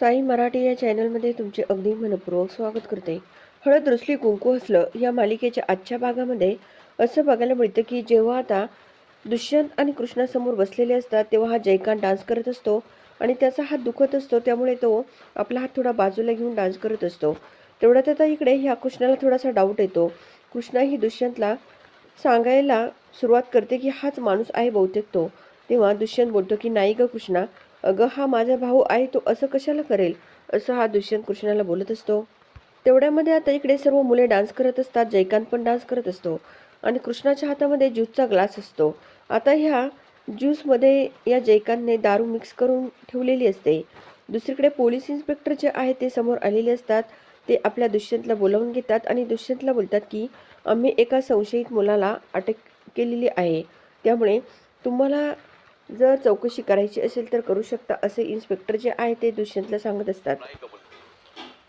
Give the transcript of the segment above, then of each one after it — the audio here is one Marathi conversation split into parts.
साई मराठी या चॅनलमध्ये तुमचे अगदी मनपूर्वक स्वागत करते. हळद रुसली कुंकू हसलं या मालिकेच्या आजच्या भागामध्ये असं बघायला मिळतं की जेव्हा आता दुष्यंत आणि कृष्णासमोर बसलेले असतात तेव्हा हा जयकांत डान्स करत असतो आणि त्याचा हात दुखत असतो त्यामुळे तो आपला हात थोडा बाजूला घेऊन डान्स करत असतो. तेवढ्यात आता इकडे ह्या कृष्णाला थोडासा डाऊट येतो. कृष्णा ही दुष्यंतला सांगायला सुरुवात करते की हाच माणूस आहे बहुतेक तो. तेव्हा दुष्यंत बोलतो की नाही ग कृष्णा अगं हा माझा भाऊ आहे तो असं कशाला करेल? असं हा दुष्यंत कृष्णाला बोलत असतो. तेवढ्यामध्ये आता इकडे सर्व मुले डान्स करत असतात जयकांत पण डान्स करत असतो. आणि कृष्णाच्या हातामध्ये ज्यूसचा ग्लास असतो. आता ह्या ज्यूसमध्ये या जयकांतने दारू मिक्स करून ठेवलेली असते. दुसरीकडे पोलीस इन्स्पेक्टर जे आहे ते समोर आलेले असतात. ते आपल्या दुष्यंतला बोलावून घेतात आणि दुष्यंतला बोलतात की आम्ही एका संशयित मुलाला अटक केलेली आहे. त्यामुळे तुम्हाला जर चौकशी करायची असेल तर करू शकता असे इन्स्पेक्टर जे आहे ते दुष्यंतला सांगत असतात.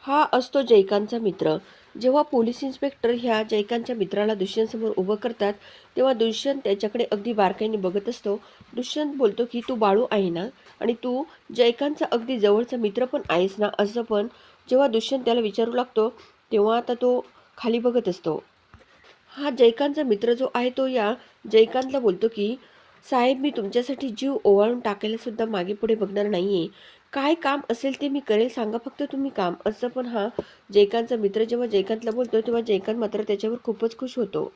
हा असतो जयकांतचा मित्र. जेव्हा पोलीस इन्स्पेक्टर ह्या जयकांतच्या मित्राला दुष्यंतसमोर उभं करतात तेव्हा दुष्यंत त्याच्याकडे अगदी बारकाईने बघत असतो. दुष्यंत बोलतो की तू बाळू आहे ना? आणि तू जयकांतचा अगदी जवळचा मित्र पण आहेस ना? असं पण जेव्हा दुष्यंत त्याला विचारू लागतो तेव्हा आता तो खाली बघत असतो. हा जयकांतचा मित्र जो आहे तो या जयकांतला बोलतो की साहेब मी तुमच्यासाठी जीव ओवाळून टाकायला सुद्धा मागे पुढे बघणार नाहीये. काय काम असेल ते मी करेल सांगा फक्त तुम्ही काम. असं पण हा जयकांतचा मित्र जेव्हा जयकांतला बोलतो तेव्हा जयकांत मात्र त्याच्यावर खूपच खुश होतो.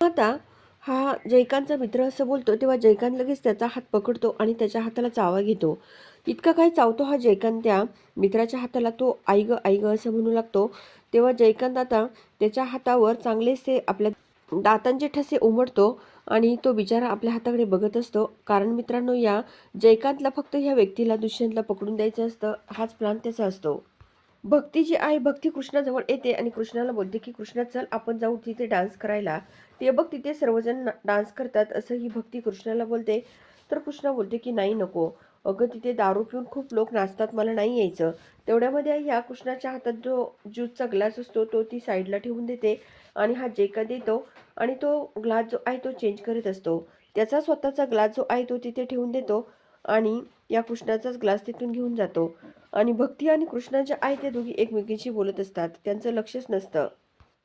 आता हा जयकांतचा मित्र असं बोलतो तेव्हा जयकांत लगेच त्याचा हात पकडतो आणि त्याच्या हाताला चावा घेतो. इतका काय चावतो हा जयकांत त्या मित्राच्या हाताला तो आई आईग आई असं म्हणू लागतो. तेव्हा जयकांत आता त्याच्या हातावर चांगलेसे आपल्या दातांचे ठसे उमटतो आणि तो बिचारा आपल्या हाताकडे बघत असतो. कारण मित्रांनो या जयकांतला फक्त ह्या व्यक्तीला दुष्यंतला पकडून द्यायचं असतं हाच प्लान त्याचा असतो. भक्ती जी आहे भक्ती कृष्णाजवळ येते आणि कृष्णाला बोलते की कृष्णा चल आपण जाऊ तिथे डान्स करायला. ते बघ तिथे सर्वजण डान्स करतात असं ही भक्ती कृष्णाला बोलते. तर कृष्णा बोलते की नाही नको. अगं तिथे दारू पिऊन खूप लोक नाचतात मला नाही यायचं. तेवढ्यामध्ये ह्या कृष्णाच्या हातात जो ज्यूसचा ग्लास असतो तो ती साईडला ठेवून देते आणि हा जेका देतो आणि तो ग्लास जो आहे तो चेंज करत असतो. त्याचा स्वतःचा ग्लास जो आहे तो तिथे ठेवून देतो आणि या कृष्णाचाच ग्लास तिथून घेऊन जातो. आणि भक्ती आणि कृष्णा ज्या आहे ते दोघी एकमेकींशी बोलत असतात. त्यांचं लक्षच नसतं.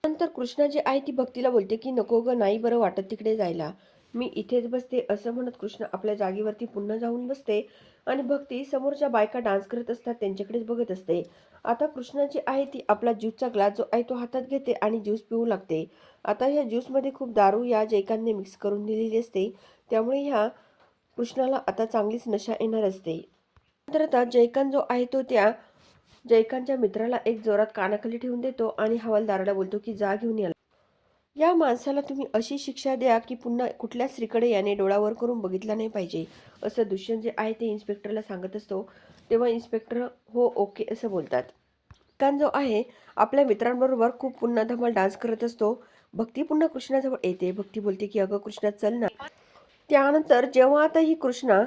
नंतर कृष्णा जी आहे ती भक्तीला बोलते की नको ग नाही बरं वाटत तिकडे जायला. मी इथेच बसते असं म्हणत कृष्ण आपल्या जागेवरती पुन्हा जाऊन बसते आणि भक्ती समोरच्या बायका डान्स करत असतात त्यांच्याकडेच बघत असते. आता कृष्णा जी आहे ती आपला ज्यूसचा ग्लास जो आहे तो हातात घेते आणि ज्यूस पिऊ लागते. आता ह्या ज्यूसमध्ये खूप दारू या जैकांनी मिक्स करून दिलेली असते. त्यामुळे ह्या कृष्णाला आता चांगलीच नशा येणार असते. नंतर आता जयकांत जो आहे तो त्या जयकांतच्या मित्राला एक जोरात कानाखाली ठेवून देतो आणि हवालदाराला बोलतो की जा घेऊन याला या माणसाला तुम्ही अशी शिक्षा द्या की पुन्हा कुठल्या स्त्रीकडे याने डोळावर करून बघितला नाही पाहिजे असं दुष्यंत जे आहे ते इन्स्पेक्टरला सांगत असतो. तेव्हा इन्स्पेक्टर हो ओके असं बोलतात. कान जो आहे आपल्या मित्रांबरोबर खूप पुन्हा धमाल डान्स करत असतो. भक्ती पुन्हा कृष्णाजवळ येते. भक्ती बोलते की अगं कृष्णा चल ना. त्यानंतर जेव्हा आता ही कृष्णा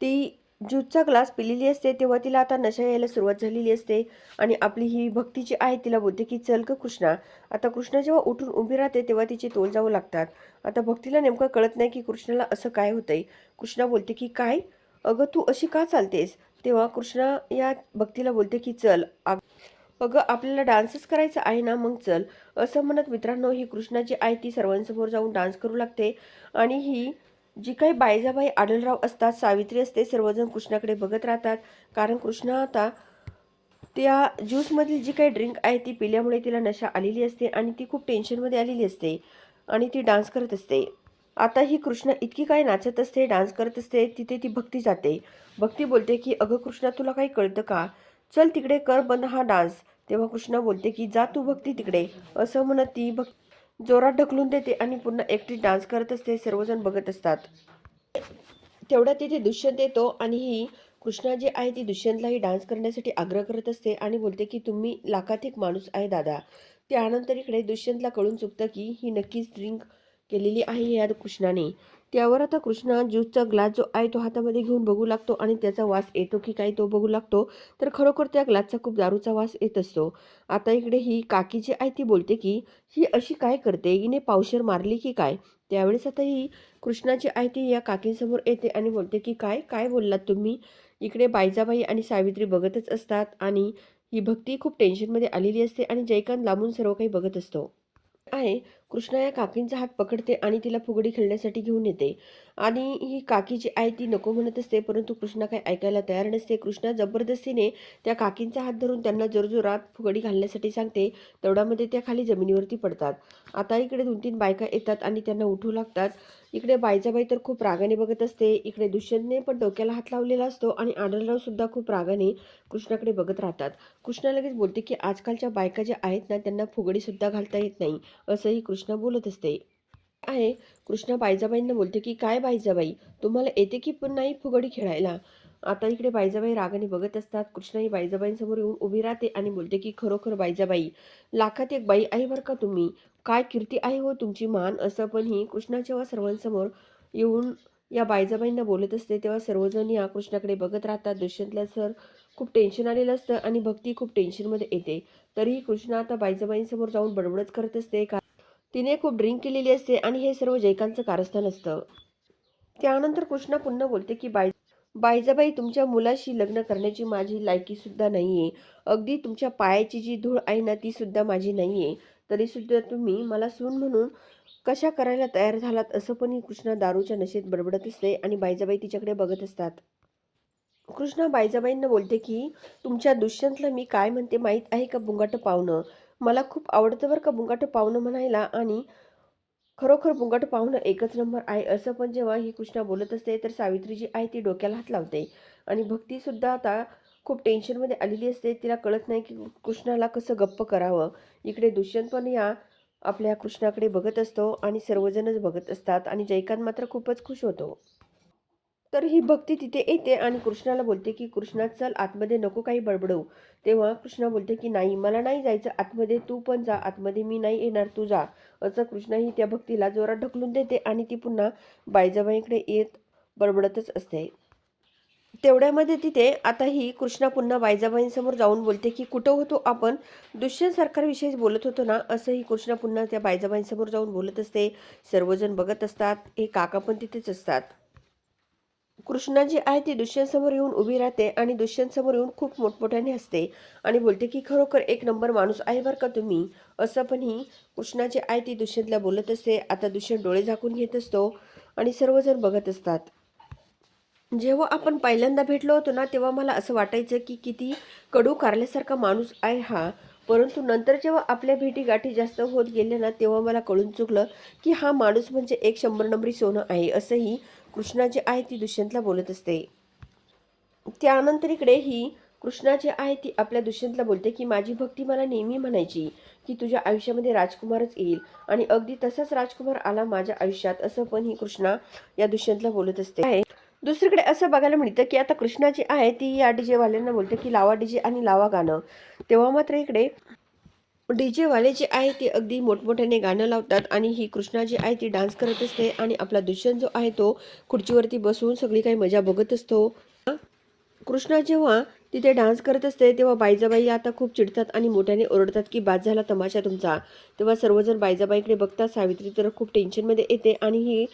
ती ज्यूसचा ग्लास पिलेली असते तेव्हा तिला आता नशा यायला सुरुवात झालेली असते. आणि आपली ही भक्ती जी आहे तिला बोलते की चल ग कृष्णा. आता कृष्णा जेव्हा उठून उभी राहते तेव्हा तिचे तोल जाऊ लागतात. आता भक्तीला नेमकं कळत नाही की कृष्णाला असं काय होतंय. कृष्णा बोलते की काय? अगं तू अशी का चालतेस? तेव्हा कृष्णा या भक्तीला बोलते की चल अगं आपल्याला डान्सच करायचा आहे ना मग चल. असं म्हणत मित्रांनो ही कृष्णा जी आहे ती सर्वांसमोर जाऊन डान्स करू लागते. आणि ही जी काही बायजाबाई आढळराव असतात सावित्री असते सर्वजण कृष्णाकडे बघत राहतात. कारण कृष्ण आता त्या ज्यूसमधील जी काही ड्रिंक आहे ती पिल्यामुळे तिला नशा आलेली असते आणि ती खूप टेन्शनमध्ये आलेली असते आणि ती डान्स करत असते. आता ही कृष्ण इतकी काय नाचत असते डान्स करत असते तिथे ती भक्ती जाते. भक्ती बोलते की अगं कृष्णा तुला काही कळतं का? चल तिकडे कर बंद हा डान्स. तेव्हा कृष्णा बोलते की जा तू भक्ती तिकडे. असं म्हणत ती भक्ती जोरात ढकलून देते आणि पुन्हा एकटी डान्स करत असते सर्वजण बघत असतात. तेवढ्यात तिथे दुष्यंत येतो आणि ही कृष्णा जी आहे ती दुष्यंतलाही डान्स करण्यासाठी आग्रह करत असते आणि बोलते की तुम्ही लाखात एक माणूस आहे दादा. त्यानंतर इकडे दुष्यंतला कळून चुकतं की ही नक्कीच ड्रिंक केलेली आहे या कृष्णाने. त्यावर आता कृष्णा ज्यूसचा ग्लास जो आहे तो हातामध्ये घेऊन बघू लागतो आणि त्याचा वास येतो की काय तो बघू लागतो तर खरोखर त्या ग्लासचा खूप दारूचा वास येत असतो. आता इकडे ही काकी जी आहे ती बोलते की ही अशी काय करते? हिने पावशर मारली की काय? त्यावेळेस आता ही कृष्णाची आहे ती या काकींसमोर येते आणि बोलते की काय? काय बोललात तुम्ही? इकडे बायजाबाई आणि सावित्री बघतच असतात आणि ही भक्ती खूप टेन्शनमध्ये आलेली असते आणि जयकांत लांबून सर्व काही बघत असतो. आहे. कृष्णा या काकींचा हात पकडते आणि तिला फुगडी खेळण्यासाठी घेऊन येते. आणि ही काकी जी आहे ती नको म्हणत असते परंतु कृष्णा काही ऐकायला तयार नसते. कृष्णा जबरदस्तीने त्या काकींचा हात धरून त्यांना जोरजोरात फुगडी घालण्यासाठी सांगते. तेवढ्यामध्ये त्या खाली जमिनीवरती पडतात. आता इकडे दोन तीन बायका येतात आणि त्यांना उठू लागतात. इकडे बाईजाबाई तर खूप रागाने बघत असते. इकडे दुष्यंतने पण डोक्याला हात लावलेला असतो आणि आढळराव सुद्धा खूप रागाने कृष्णाकडे बघत राहतात. कृष्णा लगेच बोलते की आजकालच्या बायका ज्या आहेत ना त्यांना फुगडीसुद्धा घालता येत नाही असंही कृष्णा बोलत असते. आहे. कृष्णा बायजाबाईंना बोलते की काय बायजाबाई तुम्हाला येते की पण नाही फुगडी खेळायला? आता इकडे बायजाबाई रागाने बघत असतात. कृष्णा ही बायजाबाईंसमोर येऊन उभी राहते आणि बोलते की खरोखर बायजाबाई लाखात एक बाई आहे बरं का तुम्ही? काय कीर्ती आहे हो तुमची मान? असं पण ही कृष्णा जेव्हा सर्वांसमोर येऊन या बायजाबाईंना बोलत असते तेव्हा सर्वजण या कृष्णाकडे बघत राहतात. दुष्यंतला सर खूप टेन्शन आलेलं असतं आणि भक्ती खूप टेन्शनमध्ये येते. तरीही कृष्णा आता बायजाबाईंसमोर जाऊन बडबडच करत असते. का तिने खूप ड्रिंक केलेली असते आणि हे सर्व जयकांतचं कारस्थान असतं. त्यानंतर कृष्णा पुन्हा बोलते की बाय बायजाबाई तुमच्या मुलाशी लग्न करण्याची माझी लायकीसुद्धा नाही आहे अगदी तुमच्या पायाची जी धूळ आहे ना तीसुद्धा माझी नाही आहे तरीसुद्धा तुम्ही मला सून म्हणून कशा करायला तयार झालात असं पण कृष्णा दारूच्या नशेत बडबडत असते आणि बायजाबाई तिच्याकडे बघत असतात. कृष्णा बायजाबाईंना बोलते की तुमच्या दुष्यंतला मी काय म्हणते माहीत आहे का बुंगाटं पाहुणं मला खूप आवडतं बरं का बुंगाटं पाहुणं म्हणायला आणि खरोखर बुंगाट पाहुणं एकच नंबर आहे. असं पण जेव्हा ही कृष्णा बोलत असते तर सावित्री जी आहे ती डोक्याला हात लावते आणि भक्तीसुद्धा आता खूप टेन्शनमध्ये आलेली असते. तिला कळत नाही की कृष्णाला कसं गप्प करावं. इकडे दुष्यंत पण या आपल्या कृष्णाकडे बघत असतो आणि सर्वजणच बघत असतात आणि जयकांत मात्र खूपच खुश होतो. तर ही भक्ती तिथे येते आणि कृष्णाला बोलते की कृष्णा चल आतमध्ये नको काही बडबडवू. तेव्हा कृष्णा बोलते की नाही मला नाही जायचं. आतमध्ये तू पण जा. आतमध्ये मी नाही येणार. तू जा. असं कृष्णा ही त्या भक्तीला जोरात ढकलून देते आणि ती पुन्हा बायजाबाईकडे येत बडबडतच असते. तेवढ्यामध्ये तिथे आता ही कृष्णा पुन्हा बायजाबाईंसमोर जाऊन बोलते की कुठं होतो आपण दुष्यंत सरकारविषयीच बोलत होतो ना असंही कृष्णा पुन्हा त्या बायजाबाईंसमोर जाऊन बोलत असते. सर्वजण बघत असतात. हे काका पण तिथेच असतात. कृष्णा जी आहे ती दुष्यंतसमोर येऊन उभी राहते आणि दुष्यंतसमोर येऊन खूप मोठमोठ्याने हसते आणि बोलते की खरोखर एक नंबर माणूस आहे बरं का तुम्ही? असं पण ही कृष्णा जी आहे ती दुष्यंतला बोलत असते. आता दुष्यंत डोळे झाकून घेत असतो आणि सर्वजण बघत असतात. जेव्हा आपण पहिल्यांदा भेटलो होतो ना तेव्हा मला असं वाटायचं की किती कडू कारल्यासारखा माणूस आहे हा. परंतु नंतर जेव्हा आपल्या भेटी गाठी जास्त होत गेल्या ना तेव्हा मला कळून चुकलं की हा माणूस म्हणजे एक शंभर नंबरी सोनं आहे असंही कृष्णा जे आहे ती दुष्यंतला बोलत असते. त्यानंतर इकडे ही कृष्णा जे आहे ती आपल्या दुष्यंतला बोलते की माझी भक्ती मला नेहमी म्हणायची की तुझ्या आयुष्यामध्ये राजकुमारच येईल आणि अगदी तसाच राजकुमार आला माझ्या आयुष्यात असं पण ही कृष्णा या दुष्यंतला बोलत असते. आहे दुसरीकडे असं बघायला मिळतं की आता कृष्णा जी आहे ती या डी जेवाल्यांना बोलते की लावा डी जे आणि लावा गाणं. तेव्हा मात्र इकडे डी जेवाले जे आहे ते अगदी मोठमोठ्याने गाणं लावतात आणि ही कृष्णा जी आहे ती डान्स करत असते आणि आपला दुष्यंत जो आहे तो खुर्चीवरती बसून सगळी काही मजा बघत असतो. कृष्णा जेव्हा तिथे डान्स करत असते तेव्हा बायजाबाई आता खूप चिडतात आणि मोठ्याने ओरडतात की बाद झाला तमाशा तुमचा. तेव्हा सर्वजण बायजाबाईकडे बघतात सावित्री तर खूप टेन्शनमध्ये येते आणि ही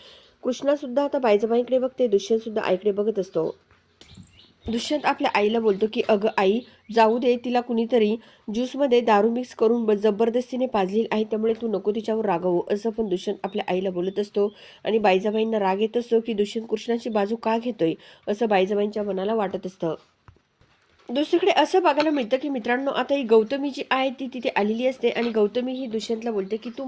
कृष्णासुद्धा आता बायजाबाईकडे बघते दुष्यंतसुद्धा आईकडे बघत असतो. दुष्यंत आपल्या आईला बोलतो की अगं आई जाऊ दे तिला कुणीतरी ज्यूसमध्ये दारू मिक्स करून ब जबरदस्तीने पाजलेली आहे त्यामुळे तू नको तिच्यावर रागवू असं पण दुष्यंत आपल्या आईला बोलत असतो. आणि बायजाबाईंना राग येत असतो की दुष्यंत कृष्णाची बाजू का घेतोय? असं बायजाबाईंच्या मनाला वाटत असतं. दुसरीकडे असं बघायला मिळतं की मित्रांनो आता ही गौतमी जी आहे ती तिथे आलेली असते. आणि गौतमी ही दुष्यंतला बोलते की तू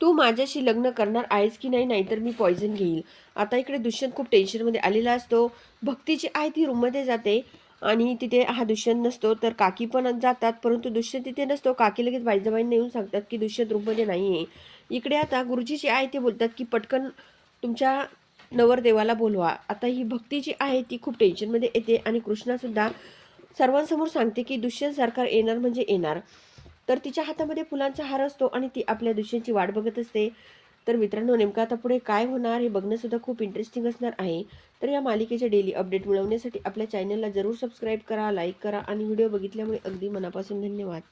तू माझ्याशी लग्न करणार आहेस की नाही नाहीतर मी पॉयझन घेईल. आता इकडे दुष्यंत खूप टेन्शनमध्ये आलेला असतो. भक्तीची आहे ती रूममध्ये जाते आणि तिथे हा दुष्यंत नसतो. तर काकी पण जातात परंतु दुष्यंत तिथे नसतो. काकी लगेच बाईजाबाईंना येऊन सांगतात की दुष्यंत रूममध्ये नाही आहे इकडे आता गुरुजीची आहे ते बोलतात की पटकन तुमच्या नवरदेवाला बोलवा. आता ही भक्ती जी आहे ती खूप टेन्शनमध्ये येते आणि कृष्णासुद्धा सर्वांसमोर सांगते की दुष्यंत सरकार येणार म्हणजे येणार. तर तिच्या हातामध्ये फुलांचा हार असतो आणि ती आपल्या दुष्यंतची वाट बघत असते. तर मित्रांनो नेमकं आता पुढे काय होणार हे बघणंसुद्धा खूप इंटरेस्टिंग असणार आहे. तर या मालिकेचे डेली अपडेट मिळवण्यासाठी आपल्या चॅनलला जरूर सबस्क्राईब करा लाईक करा आणि व्हिडिओ बघितल्यामुळे अगदी मनापासून धन्यवाद.